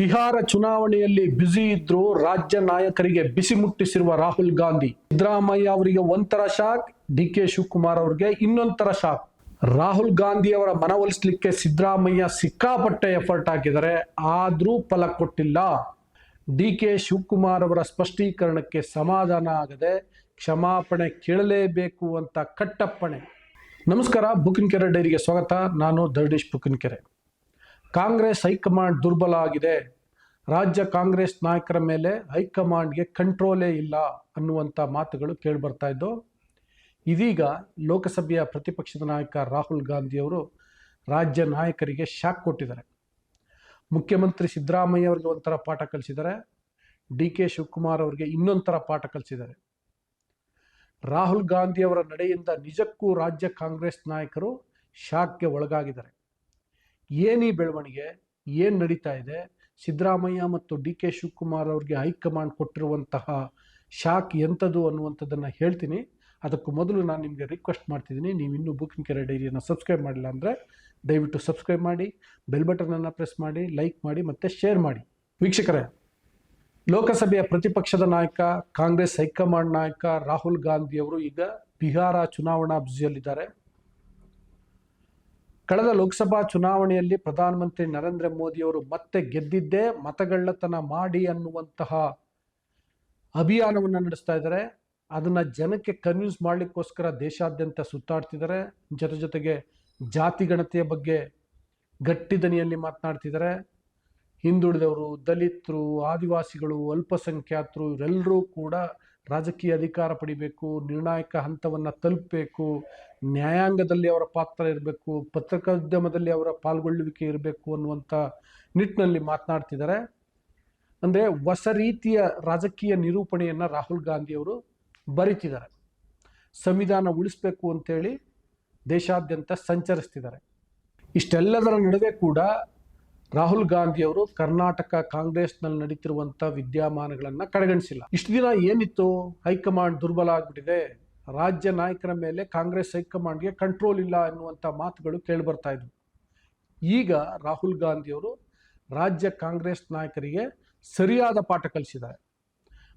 ಬಿಹಾರ ಚುನಾವಣೆಯಲ್ಲಿ ಬ್ಯುಸಿ ಇದ್ರು ರಾಜ್ಯ ನಾಯಕರಿಗೆ ಬಿಸಿ ಮುಟ್ಟಿಸಿರುವ ರಾಹುಲ್ ಗಾಂಧಿ, ಸಿದ್ದರಾಮಯ್ಯ ಅವರಿಗೆ ಒಂಥರ ಶಾಕ್, ಡಿ ಕೆ ಶಿವಕುಮಾರ್ ಅವರಿಗೆ ಇನ್ನೊಂಥರ ಶಾಕ್. ರಾಹುಲ್ ಗಾಂಧಿ ಅವರ ಮನವೊಲಿಸಲಿಕ್ಕೆ ಸಿದ್ದರಾಮಯ್ಯ ಸಿಕ್ಕಾಪಟ್ಟೆ ಎಫರ್ಟ್ ಹಾಕಿದರೆ ಆದರೂ ಫಲ ಕೊಟ್ಟಿಲ್ಲ. ಡಿ ಕೆ ಶಿವಕುಮಾರ್ ಅವರ ಸ್ಪಷ್ಟೀಕರಣಕ್ಕೆ ಸಮಾಧಾನ ಆಗದೆ ಕ್ಷಮಾಪಣೆ ಕೇಳಲೇಬೇಕು ಅಂತ ಕಟ್ಟಪ್ಪಣೆ. ನಮಸ್ಕಾರ, ಬುಕಿನ್ಕೆರೆ ಡೈರಿಗೆ ಸ್ವಾಗತ. ನಾನು ದರ್ಡೀಶ್ ಬುಕಿನ್ಕೆರೆ. ಕಾಂಗ್ರೆಸ್ ಹೈಕಮಾಂಡ್ ದುರ್ಬಲ ಆಗಿದೆ. ರಾಜ್ಯ ಕಾಂಗ್ರೆಸ್ ನಾಯಕರ ಮೇಲೆ ಹೈಕಮಾಂಡ್ಗೆ ಕಂಟ್ರೋಲೇ ಇಲ್ಲ ಅನ್ನುವಂಥ ಮಾತುಗಳು ಕೇಳಿಬರ್ತಾ ಇದ್ದವು ಇದೀಗ ಲೋಕಸಭೆಯ ಪ್ರತಿಪಕ್ಷದ ನಾಯಕ ರಾಹುಲ್ ಗಾಂಧಿಯವರು ರಾಜ್ಯ ನಾಯಕರಿಗೆ ಶಾಕ್ ಕೊಟ್ಟಿದ್ದಾರೆ. ಮುಖ್ಯಮಂತ್ರಿ ಸಿದ್ದರಾಮಯ್ಯ ಅವರಿಗೆ ಒಂಥರ ಪಾಠ ಕಲಿಸಿದ್ದಾರೆ. ಡಿ ಕೆ ಶಿವಕುಮಾರ್ ಅವರಿಗೆ ಇನ್ನೊಂಥರ ಪಾಠ ಕಲಿಸಿದ್ದಾರೆ. ರಾಹುಲ್ ಗಾಂಧಿ ಅವರ ನಡೆಯಿಂದ ನಿಜಕ್ಕೂ ರಾಜ್ಯ ಕಾಂಗ್ರೆಸ್ ನಾಯಕರು ಶಾಕ್ಗೆ ಒಳಗಾಗಿದ್ದಾರೆ. ಏನು ಬೆಳವಣಿಗೆ, ಏನು ನಡೀತಾ ಇದೆ, ಸಿದ್ದರಾಮಯ್ಯ ಮತ್ತು ಡಿ ಕೆ ಶಿವಕುಮಾರ್ ಅವ್ರಿಗೆ ಹೈಕಮಾಂಡ್ ಕೊಟ್ಟಿರುವಂತಹ ಶಾಕ್ ಎಂಥದ್ದು ಅನ್ನುವಂಥದ್ದನ್ನು ಹೇಳ್ತೀನಿ. ಅದಕ್ಕೂ ಮೊದಲು ನಾನು ನಿಮಗೆ ರಿಕ್ವೆಸ್ಟ್ ಮಾಡ್ತಿದ್ದೀನಿ, ನೀವು ಇನ್ನೂ ಬುಕಿಂಗ್ ಕೆರೆ ಡೈರಿಯನ್ನು ಸಬ್ಸ್ಕ್ರೈಬ್ ಮಾಡಿಲ್ಲ ಅಂದರೆ ದಯವಿಟ್ಟು ಸಬ್ಸ್ಕ್ರೈಬ್ ಮಾಡಿ ಬೆಲ್ ಬಟನನ್ನು ಪ್ರೆಸ್ ಮಾಡಿ ಲೈಕ್ ಮಾಡಿ ಮತ್ತು ಶೇರ್ ಮಾಡಿ. ವೀಕ್ಷಕರೇ, ಲೋಕಸಭೆಯ ಪ್ರತಿಪಕ್ಷದ ನಾಯಕ, ಕಾಂಗ್ರೆಸ್ ಹೈಕಮಾಂಡ್ ನಾಯಕ ರಾಹುಲ್ ಗಾಂಧಿ ಅವರು ಈಗ ಬಿಹಾರ ಚುನಾವಣಾ ಬ್ಯುಸಿಯಲ್ಲಿದ್ದಾರೆ ಕಳೆದ ಲೋಕಸಭಾ ಚುನಾವಣೆಯಲ್ಲಿ ಪ್ರಧಾನಮಂತ್ರಿ ನರೇಂದ್ರ ಮೋದಿಯವರು ಮತ್ತೆ ಗೆದ್ದಿದ್ದೇ ಮತಗಳ್ಳತನ ಮಾಡಿ ಅನ್ನುವಂತಹ ಅಭಿಯಾನವನ್ನು ನಡೆಸ್ತಾ ಇದ್ದಾರೆ. ಅದನ್ನ ಜನಕ್ಕೆ ಕನ್ವಿನ್ಸ್ ಮಾಡಲಿಕ್ಕೋಸ್ಕರ ದೇಶಾದ್ಯಂತ ಸುತ್ತಾಡ್ತಿದ್ದಾರೆ. ಜೊತೆ ಜೊತೆಗೆ ಜಾತಿ ಗಣತಿಯ ಬಗ್ಗೆ ಗಟ್ಟಿ ದನಿಯಲ್ಲಿ ಮಾತನಾಡ್ತಿದ್ದಾರೆ. ಹಿಂದುಳಿದವರು, ದಲಿತರು, ಆದಿವಾಸಿಗಳು, ಅಲ್ಪಸಂಖ್ಯಾತರು, ಇವರೆಲ್ಲರೂ ಕೂಡ ರಾಜಕೀಯ ಅಧಿಕಾರ ಪಡಿಬೇಕು, ನಿರ್ಣಾಯಕ ಹಂತವನ್ನು ತಲುಪಬೇಕು, ನ್ಯಾಯಾಂಗದಲ್ಲಿ ಅವರ ಪಾತ್ರ ಇರಬೇಕು ಪತ್ರಿಕೋದ್ಯಮದಲ್ಲಿ ಅವರ ಪಾಲ್ಗೊಳ್ಳುವಿಕೆ ಇರಬೇಕು ಅನ್ನುವಂಥ ನಿಟ್ಟಿನಲ್ಲಿ ಮಾತನಾಡ್ತಿದ್ದಾರೆ. ಅಂದರೆ ಹೊಸ ರೀತಿಯ ರಾಜಕೀಯ ನಿರೂಪಣೆಯನ್ನು ರಾಹುಲ್ ಗಾಂಧಿಯವರು ಬರಿತಿದ್ದಾರೆ. ಸಂವಿಧಾನ ಉಳಿಸ್ಬೇಕು ಅಂತೇಳಿ ದೇಶಾದ್ಯಂತ ಸಂಚರಿಸ್ತಿದ್ದಾರೆ. ಇಷ್ಟೆಲ್ಲದರ ನಡುವೆ ಕೂಡ ರಾಹುಲ್ ಗಾಂಧಿ ಅವರು ಕರ್ನಾಟಕ ಕಾಂಗ್ರೆಸ್ನಲ್ಲಿ ನಡೀತಿರುವಂಥ ವಿದ್ಯಮಾನಗಳನ್ನು ಕಡೆಗಣಿಸಿಲ್ಲ. ಇಷ್ಟು ದಿನ ಏನಿತ್ತು? ಹೈಕಮಾಂಡ್ ದುರ್ಬಲ ಆಗ್ಬಿಟ್ಟಿದೆ. ರಾಜ್ಯ ನಾಯಕರ ಮೇಲೆ ಕಾಂಗ್ರೆಸ್ ಹೈಕಮಾಂಡ್ಗೆ ಕಂಟ್ರೋಲ್ ಇಲ್ಲ ಎನ್ನುವಂಥ ಮಾತುಗಳು ಕೇಳಿಬರ್ತಾ ಇದ್ವು. ಈಗ ರಾಹುಲ್ ಗಾಂಧಿ ಅವರು ರಾಜ್ಯ ಕಾಂಗ್ರೆಸ್ ನಾಯಕರಿಗೆ ಸರಿಯಾದ ಪಾಠ ಕಲಿಸಿದ್ದಾರೆ.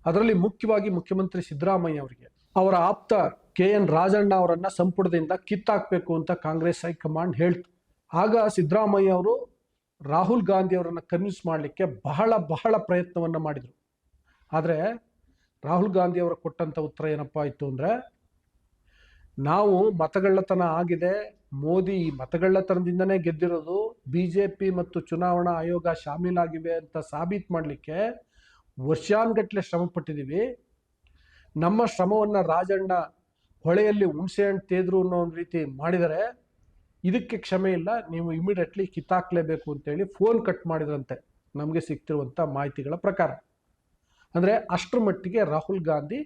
ಅದರಲ್ಲಿ ಮುಖ್ಯವಾಗಿ ಮುಖ್ಯಮಂತ್ರಿ ಸಿದ್ದರಾಮಯ್ಯ ಅವರಿಗೆ, ಅವರ ಆಪ್ತ ಕೆ ಎನ್ ರಾಜಣ್ಣ ಅವರನ್ನು ಸಂಪುಟದಿಂದ ಕಿತ್ತಾಕಬೇಕು ಅಂತ ಕಾಂಗ್ರೆಸ್ ಹೈಕಮಾಂಡ್ ಹೇಳ್ತು. ಆಗ ಸಿದ್ದರಾಮಯ್ಯ ಅವರು ರಾಹುಲ್ ಗಾಂಧಿ ಅವರನ್ನು ಕನ್ವಿನ್ಸ್ ಮಾಡಲಿಕ್ಕೆ ಬಹಳ ಬಹಳ ಪ್ರಯತ್ನವನ್ನು ಮಾಡಿದರು. ಆದರೆ ರಾಹುಲ್ ಗಾಂಧಿ ಅವರು ಕೊಟ್ಟಂಥ ಉತ್ತರ ಏನಪ್ಪ ಆಯಿತು ಅಂದರೆ, ನಾವು ಮತಗಳ್ಳತನ ಆಗಿದೆ, ಮೋದಿ ಈ ಮತಗಳ್ಳತನದಿಂದನೇ ಗೆದ್ದಿರೋದು ಬಿ ಜೆ ಪಿ ಮತ್ತು ಚುನಾವಣಾ ಆಯೋಗ ಶಾಮೀಲಾಗಿವೆ ಅಂತ ಸಾಬೀತು ಮಾಡಲಿಕ್ಕೆ ವರ್ಷಾನ್ಗಟ್ಲೆ ಶ್ರಮ ಪಟ್ಟಿದ್ದೀವಿ ನಮ್ಮ ಶ್ರಮವನ್ನು ರಾಜಣ್ಣ ಹೊಳೆಯಲ್ಲಿ ಹುಣಸೆ ಹಣ್ಣು ತೇದ್ರು ಅನ್ನೋ ಒಂದು ರೀತಿ ಮಾಡಿದರೆ ಇದಕ್ಕೆ ಕ್ಷಮೆ ಇಲ್ಲ, ನೀವು ಇಮಿಡಿಯೇಟ್ಲಿ ಕಿತ್ತಾಕ್ಲೇಬೇಕು ಅಂತೇಳಿ ಫೋನ್ ಕಟ್ ಮಾಡಿದ್ರಂತೆ ನಮಗೆ ಸಿಗ್ತಿರುವಂಥ ಮಾಹಿತಿಗಳ ಪ್ರಕಾರ. ಅಂದರೆ ಅಷ್ಟರ ಮಟ್ಟಿಗೆ ರಾಹುಲ್ ಗಾಂಧಿ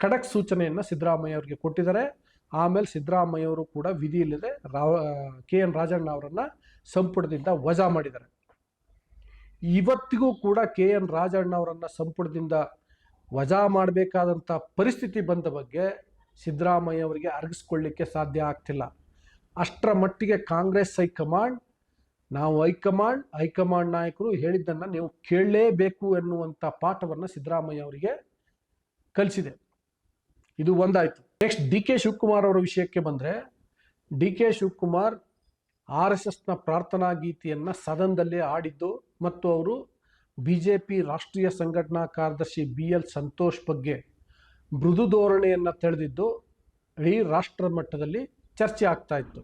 ಖಡಕ್ ಸೂಚನೆಯನ್ನು ಸಿದ್ದರಾಮಯ್ಯ ಅವರಿಗೆ ಕೊಟ್ಟಿದ್ದಾರೆ. ಆಮೇಲೆ ಸಿದ್ದರಾಮಯ್ಯ ಅವರು ಕೂಡ ವಿಧಿ ಇಲ್ಲದೆ ರಾವ್ ಕೆ ಎನ್ ರಾಜಣ್ಣ ಅವರನ್ನು ಸಂಪುಟದಿಂದ ವಜಾ ಮಾಡಿದ್ದಾರೆ. ಇವತ್ತಿಗೂ ಕೂಡ ಕೆ ಎನ್ ರಾಜಣ್ಣ ಅವರನ್ನು ಸಂಪುಟದಿಂದ ವಜಾ ಮಾಡಬೇಕಾದಂಥ ಪರಿಸ್ಥಿತಿ ಬಂದ ಬಗ್ಗೆ ಸಿದ್ದರಾಮಯ್ಯ ಅವರಿಗೆ ಅರಗಿಸ್ಕೊಳ್ಳಿಕ್ಕೆ ಸಾಧ್ಯ ಆಗ್ತಿಲ್ಲ. ಅಷ್ಟರ ಮಟ್ಟಿಗೆ ಕಾಂಗ್ರೆಸ್ ಹೈಕಮಾಂಡ್, ನಾವು ಹೈಕಮಾಂಡ್ ಹೈಕಮಾಂಡ್ ನಾಯಕರು ಹೇಳಿದ್ದನ್ನು ನೀವು ಕೇಳಲೇಬೇಕು ಎನ್ನುವಂಥ ಪಾಠವನ್ನು ಸಿದ್ದರಾಮಯ್ಯ ಅವರಿಗೆ ಕಲಿಸಿದೆ. ಇದು ಒಂದಾಯಿತು. ನೆಕ್ಸ್ಟ್ ಡಿ ಕೆ ಶಿವಕುಮಾರ್ ಅವರ ವಿಷಯಕ್ಕೆ ಬಂದರೆ, D K Shivakumar R S ಎಸ್ನ ಪ್ರಾರ್ಥನಾ ಗೀತೆಯನ್ನು ಸದನದಲ್ಲೇ ಆಡಿದ್ದು ಮತ್ತು ಅವರು ಬಿ ಜೆ ಪಿ ರಾಷ್ಟ್ರೀಯ ಸಂಘಟನಾ ಕಾರ್ಯದರ್ಶಿ ಬಿ ಎಲ್ ಸಂತೋಷ್ ಬಗ್ಗೆ ಮೃದು ಧೋರಣೆಯನ್ನು ತಳೆದಿದ್ದು, ಇಡೀ ರಾಷ್ಟ್ರ ಮಟ್ಟದಲ್ಲಿ ಚರ್ಚೆ ಆಗ್ತಾ ಇತ್ತು.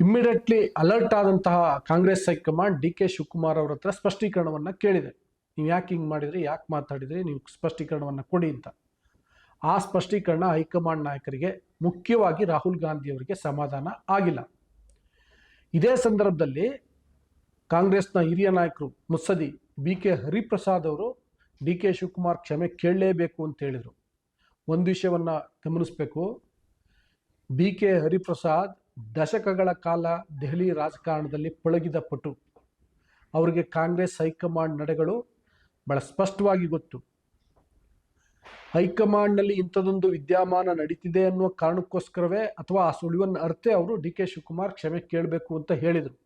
ಇಮ್ಮಿಡಿಯೇಟ್ಲಿ ಅಲರ್ಟ್ ಆದಂತಹ Congress high command D K Shivakumar ಅವರ ಹತ್ರ ಸ್ಪಷ್ಟೀಕರಣವನ್ನು ಕೇಳಿದೆ. ನೀವು ಯಾಕೆ ಹಿಂಗೆ ಮಾಡಿದ್ರಿ, ಯಾಕೆ ಮಾತಾಡಿದ್ರಿ, ನೀವು ಸ್ಪಷ್ಟೀಕರಣವನ್ನು ಕೊಡಿ ಅಂತ. ಆ ಸ್ಪಷ್ಟೀಕರಣ ಹೈಕಮಾಂಡ್ ನಾಯಕರಿಗೆ ಮುಖ್ಯವಾಗಿ ರಾಹುಲ್ ಗಾಂಧಿ ಅವರಿಗೆ ಸಮಾಧಾನ ಆಗಿಲ್ಲ. ಇದೇ ಸಂದರ್ಭದಲ್ಲಿ ಕಾಂಗ್ರೆಸ್ನ ಹಿರಿಯ ನಾಯಕರು ಮುತ್ಸದಿ ಬಿ ಕೆ ಹರಿಪ್ರಸಾದ್ ಅವರು ಡಿ ಕೆ ಶಿವಕುಮಾರ್ ಕ್ಷಮೆ ಕೇಳಲೇಬೇಕು ಅಂತ ಹೇಳಿದರು. ಒಂದು ವಿಷಯವನ್ನು ಗಮನಿಸಬೇಕು. ಬಿ ಕೆ ಹರಿಪ್ರಸಾದ್ ದಶಕಗಳ ಕಾಲ ದೆಹಲಿ ರಾಜಕಾರಣದಲ್ಲಿ ಪಳಗಿದ ಪಟು. ಅವರಿಗೆ ಕಾಂಗ್ರೆಸ್ ಹೈಕಮಾಂಡ್ ನಡೆಗಳು ಬಹಳ ಸ್ಪಷ್ಟವಾಗಿ ಗೊತ್ತು. ಹೈಕಮಾಂಡ್ನಲ್ಲಿ ಇಂಥದೊಂದು ವಿದ್ಯಮಾನ ನಡೀತಿದೆ ಅನ್ನುವ ಕಾರಣಕ್ಕೋಸ್ಕರವೇ ಅಥವಾ ಆ ಸುಳಿವನ್ನು ಅರ್ಥ ಅವರು ಡಿ ಕೆ ಶಿವಕುಮಾರ್ ಕ್ಷಮೆ ಕೇಳಬೇಕು ಅಂತ ಹೇಳಿದರು.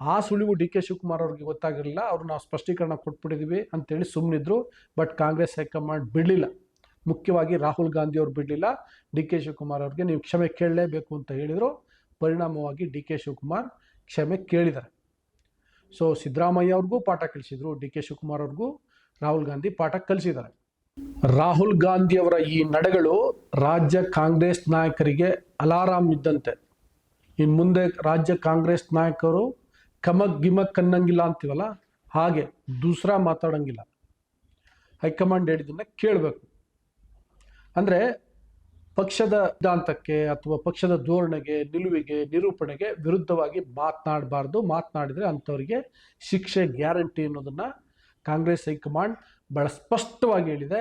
ಆ ಸುಳಿವು ಡಿ ಕೆ ಶಿವಕುಮಾರ್ ಅವ್ರಿಗೆ ಗೊತ್ತಾಗಿರಲಿಲ್ಲ. ಅವ್ರು ನಾವು ಸ್ಪಷ್ಟೀಕರಣ ಕೊಟ್ಬಿಟ್ಟಿದ್ದೀವಿ ಅಂತೇಳಿ ಸುಮ್ಮನಿದ್ರು ಬಟ್ ಕಾಂಗ್ರೆಸ್ ಹೈಕಮಾಂಡ್ ಬಿಡಲಿಲ್ಲ. ಮುಖ್ಯವಾಗಿ ರಾಹುಲ್ ಗಾಂಧಿ ಅವರು ಬಿಡಲಿಲ್ಲ. ಡಿ ಕೆ ಶಿವಕುಮಾರ್ ಅವ್ರಿಗೆ ನೀವು ಕ್ಷಮೆ ಕೇಳಲೇಬೇಕು ಅಂತ ಹೇಳಿದರು. ಪರಿಣಾಮವಾಗಿ ಡಿ ಕೆ ಶಿವಕುಮಾರ್ ಕ್ಷಮೆ ಕೇಳಿದ್ದಾರೆ. ಸೊ ಸಿದ್ದರಾಮಯ್ಯ ಅವ್ರಿಗೂ ಪಾಠ ಕಲಿಸಿದರು, ಡಿ ಕೆ ಶಿವಕುಮಾರ್ ಅವ್ರಿಗೂ ರಾಹುಲ್ ಗಾಂಧಿ ಪಾಠ ಕಲಿಸಿದ್ದಾರೆ. ರಾಹುಲ್ ಗಾಂಧಿ ಅವರ ಈ ನಡೆಗಳು ರಾಜ್ಯ ಕಾಂಗ್ರೆಸ್ ನಾಯಕರಿಗೆ ಅಲಾರಾಮ್ ಇದ್ದಂತೆ. ಇನ್ನು ಮುಂದೆ ರಾಜ್ಯ ಕಾಂಗ್ರೆಸ್ ನಾಯಕರು ಕಮಕ್ ಗಿಮಕ್ ಅನ್ನಂಗಿಲ್ಲ ಅಂತೀವಲ್ಲ, ಹಾಗೆ ದೂಸರಾ ಮಾತಾಡಂಗಿಲ್ಲ. ಹೈಕಮಾಂಡ್ ಹೇಳಿದ್ದನ್ನ ಕೇಳಬೇಕು. ಅಂದರೆ ಪಕ್ಷದ ಸಿದ್ಧಾಂತಕ್ಕೆ ಅಥವಾ ಪಕ್ಷದ ಧೋರಣೆಗೆ, ನಿಲುವಿಗೆ, ನಿರೂಪಣೆಗೆ ವಿರುದ್ಧವಾಗಿ ಮಾತನಾಡಬಾರ್ದು. ಮಾತನಾಡಿದರೆ ಅಂಥವರಿಗೆ ಶಿಕ್ಷೆ ಗ್ಯಾರಂಟಿ ಅನ್ನೋದನ್ನು ಕಾಂಗ್ರೆಸ್ ಹೈಕಮಾಂಡ್ ಬಹಳ ಸ್ಪಷ್ಟವಾಗಿ ಹೇಳಿದೆ.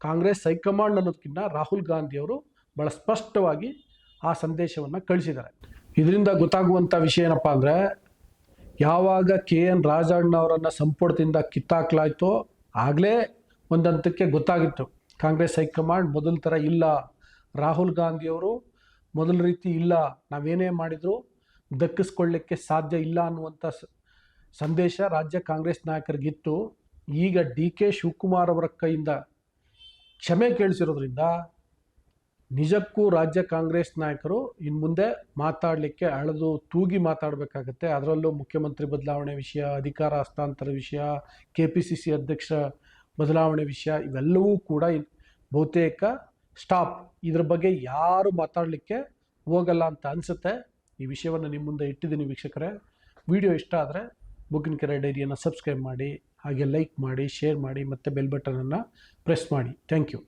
ಕಾಂಗ್ರೆಸ್ ಹೈಕಮಾಂಡ್ ಅನ್ನೋದಕ್ಕಿಂತ ರಾಹುಲ್ ಗಾಂಧಿಯವರು ಬಹಳ ಸ್ಪಷ್ಟವಾಗಿ ಆ ಸಂದೇಶವನ್ನು ಕಳಿಸಿದ್ದಾರೆ. ಇದರಿಂದ ಗೊತ್ತಾಗುವಂಥ ವಿಷಯ ಏನಪ್ಪ ಅಂದರೆ, ಯಾವಾಗ ಕೆ ಎನ್ ರಾಜಣ್ಣ ಅವರನ್ನು ಸಂಪುಟದಿಂದ ಕಿತ್ತಾಕ್ಲಾಯ್ತೋ ಆಗಲೇ ಒಂದಂತಕ್ಕೆ ಗೊತ್ತಾಗಿತ್ತು. ಕಾಂಗ್ರೆಸ್ ಹೈಕಮಾಂಡ್ ಮೊದಲ ಥರ ಇಲ್ಲ. ರಾಹುಲ್ ಗಾಂಧಿಯವರು ಮೊದಲ ರೀತಿ ಇಲ್ಲ. ನಾವೇನೇ ಮಾಡಿದರೂ ದಕ್ಕಿಸ್ಕೊಳ್ಳಿಕ್ಕೆ ಸಾಧ್ಯ ಇಲ್ಲ ಅನ್ನುವಂಥ ಸಂದೇಶ ರಾಜ್ಯ ಕಾಂಗ್ರೆಸ್ ನಾಯಕರಿಗಿತ್ತು. ಈಗ ಡಿ ಕೆ ಶಿವಕುಮಾರ್ ಅವರ ಕೈಯಿಂದ ಕ್ಷಮೆ ಕೇಳಿಸಿರೋದ್ರಿಂದ ನಿಜಕ್ಕೂ ರಾಜ್ಯ ಕಾಂಗ್ರೆಸ್ ನಾಯಕರು ಇನ್ನು ಮುಂದೆ ಮಾತಾಡಲಿಕ್ಕೆ ಅಳೆದು ತೂಗಿ ಮಾತಾಡಬೇಕಾಗತ್ತೆ. ಅದರಲ್ಲೂ ಮುಖ್ಯಮಂತ್ರಿ ಬದಲಾವಣೆ ವಿಷಯ, ಅಧಿಕಾರ ಹಸ್ತಾಂತರ ವಿಷಯ, ಕೆ ಪಿ ಸಿ ಸಿ ಅಧ್ಯಕ್ಷ ಬದಲಾವಣೆ ವಿಷಯ ಇವೆಲ್ಲವೂ ಕೂಡ ಬಹುತೇಕ ಸ್ಟಾಪ್ ಇದ್ರ ಬಗ್ಗೆ ಯಾರು ಮಾತಾಡಲಿಕ್ಕೆ ಹೋಗಲ್ಲ ಅಂತ ಅನಿಸುತ್ತೆ. ಈ ವಿಷಯವನ್ನು ನಿಮ್ಮ ಮುಂದೆ ಇಟ್ಟಿದ್ದೀನಿ ವೀಕ್ಷಕರೇ. ವಿಡಿಯೋ ಇಷ್ಟ ಆದರೆ ಬುಕ್ಕಿನ ಕೆರೆ ಡೈರಿಯನ್ನು ಸಬ್ಸ್ಕ್ರೈಬ್ ಮಾಡಿ, ಹಾಗೆ ಲೈಕ್ ಮಾಡಿ ಶೇರ್ ಮಾಡಿ, ಮತ್ತು ಬೆಲ್ ಬಟನನ್ನು ಪ್ರೆಸ್ ಮಾಡಿ. Thank you